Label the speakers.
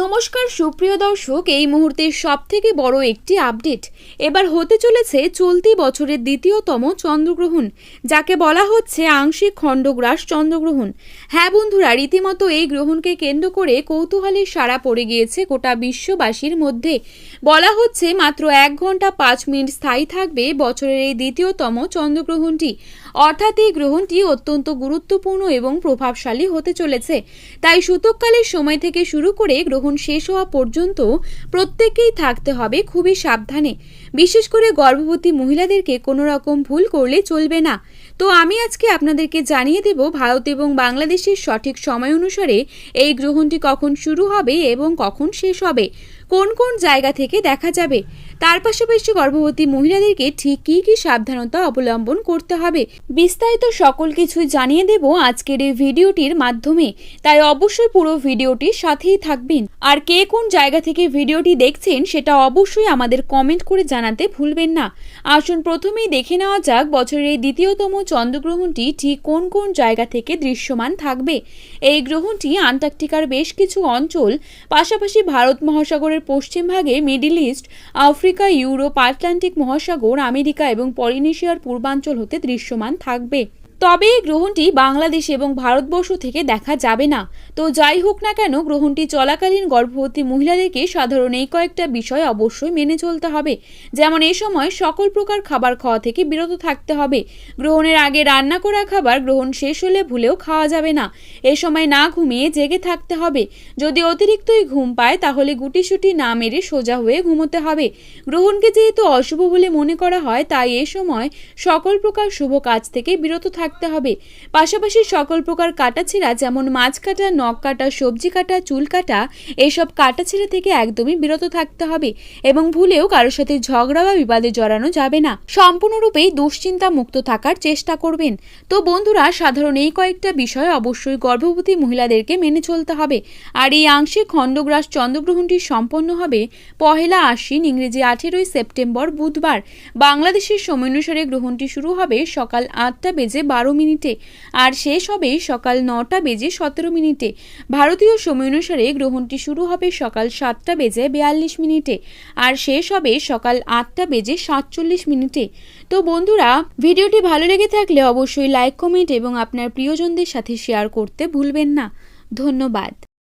Speaker 1: নমস্কার, সুপ্রিয় দর্শক, এই মুহূর্তের সব থেকে বড় একটি আপডেট। এবার হতে চলেছে চলতি বছরের দ্বিতীয়তম চন্দ্রগ্রহণ, যাকে বলা হচ্ছে আংশিক খণ্ডগ্রাস চন্দ্রগ্রহণ। হ্যাঁ বন্ধুরা, রীতিমতো এই গ্রহণকে কেন্দ্র করে কৌতূহলের সাড়া পড়ে গিয়েছে গোটা বিশ্ববাসীর মধ্যে। বলা হচ্ছে মাত্র এক ঘণ্টা পাঁচ মিনিট স্থায়ী থাকবে বছরের এই দ্বিতীয়তম চন্দ্রগ্রহণটি। অর্থাৎ এই গ্রহণটি অত্যন্ত গুরুত্বপূর্ণ এবং প্রভাবশালী হতে চলেছে। তাই সূতককালের সময় থেকে শুরু করে গ্রহণ শেষ হওয়া পর্যন্ত প্রত্যেকেই থাকতে হবে খুবই সাবধানে। বিশেষ করে গর্ভবতী মহিলাদেরকে কোনো রকম ভুল করলে চলবে না। তো আমি আজকে আপনাদেরকে জানিয়ে দেব ভারত এবং বাংলাদেশের সঠিক সময় অনুসারে এই গ্রহণটি কখন শুরু হবে এবং কখন শেষ হবে। কোন কোন জায়গা থেকে দেখা যাবে? তার পাশাপাশি গর্ভবতী মহিলাদেরকে ঠিক কী কী সাবধানতা অবলম্বন করতে হবে? বিস্তারিত সকল কিছুই জানিয়ে দেব আজকের এই ভিডিওটির মাধ্যমে। তাই অবশ্যই পুরো ভিডিওটির সাথেই থাকবেন। আর কে কোন জায়গা থেকে ভিডিওটি দেখছেন সেটা অবশ্যই আমাদের কমেন্ট করে জানাতে ভুলবেন না। আসুন প্রথমেই দেখে নেওয়া যাক বছরের দ্বিতীয়তম চন্দ্রগ্রহণটি ঠিক কোন কোন জায়গা থেকে দৃশ্যমান থাকবে। এই গ্রহণটি আন্টার্কটিকার বেশ কিছু অঞ্চল, পাশাপাশি ভারত মহাসাগরের পশ্চিম ভাগে, Middle East, Africa Europe Atlantic মহাসাগর আমেরিকা এবং পলিনেশিয়ার পূর্বাঞ্চল হতে দৃশ্যমান থাকবে। তবে এই গ্রহণটি বাংলাদেশ এবং ভারতবর্ষ থেকে দেখা যাবে না। তো যাই হোক না কেন, গ্রহণটি চলাকালীন গর্ভবতী মহিলাদেরকে সাধারণ এই কয়েকটা বিষয় অবশ্যই মেনে চলতে হবে। যেমন এ সময় সকল প্রকার খাবার খাওয়া থেকে বিরত থাকতে হবে। গ্রহণের আগে রান্না করা খাবার গ্রহণ শেষ হলে ভুলেও খাওয়া যাবে না। এ সময় না ঘুমিয়ে জেগে থাকতে হবে। যদি অতিরিক্তই ঘুম পায়, তাহলে গুটিসুটি না মেরে সোজা হয়ে ঘুমোতে হবে। গ্রহণকে যেহেতু অশুভ বলে মনে করা হয়, তাই এ সময় সকল প্রকার শুভ কাজ থেকে বিরত থাকতে হবে। পাশাপাশি সকল প্রকার কাটাছেঁড়া যেমন মাছ কাটা, নখ কাটা, সবজি কাটা, চুল কাটা, এসব কাটাছেঁড়া থেকে একদমই বিরত থাকতে হবে এবং ভুলেও কারোর সাথে ঝগড়া বা বিবাদে জড়ানো যাবে না। সম্পূর্ণরূপেই দুশ্চিন্তা মুক্ত থাকার চেষ্টা করবেন। তো বন্ধুরা, সাধারণ এই কয়েকটা বিষয় অবশ্যই গর্ভবতী মহিলাদেরকে মেনে চলতে হবে। আর এই আংশিক খণ্ডগ্রাস চন্দ্রগ্রহণটি সম্পন্ন হবে পহেলা আশ্বিন, ইংরেজি আঠেরোই সেপ্টেম্বর বুধবার। বাংলাদেশের সময় অনুসারে গ্রহণটি শুরু হবে সকাল আটটা বেজে বারো মিনিটে। আর শেষ হবে সকাল নটা বেজে সতেরো মিনিটে। ভারতীয় সময় অনুসারে গ্রহণটি শুরু হবে সকাল সাতটা বেজে বিয়াল্লিশ মিনিটে। আর শেষ হবে সকাল আটটা বেজে সাতচল্লিশ মিনিটে। তো বন্ধুরা, ভিডিওটি ভালো লেগে থাকলে অবশ্যই লাইক, কমেন্ট এবং আপনার প্রিয়জনদের সাথে শেয়ার করতে ভুলবেন না। ধন্যবাদ।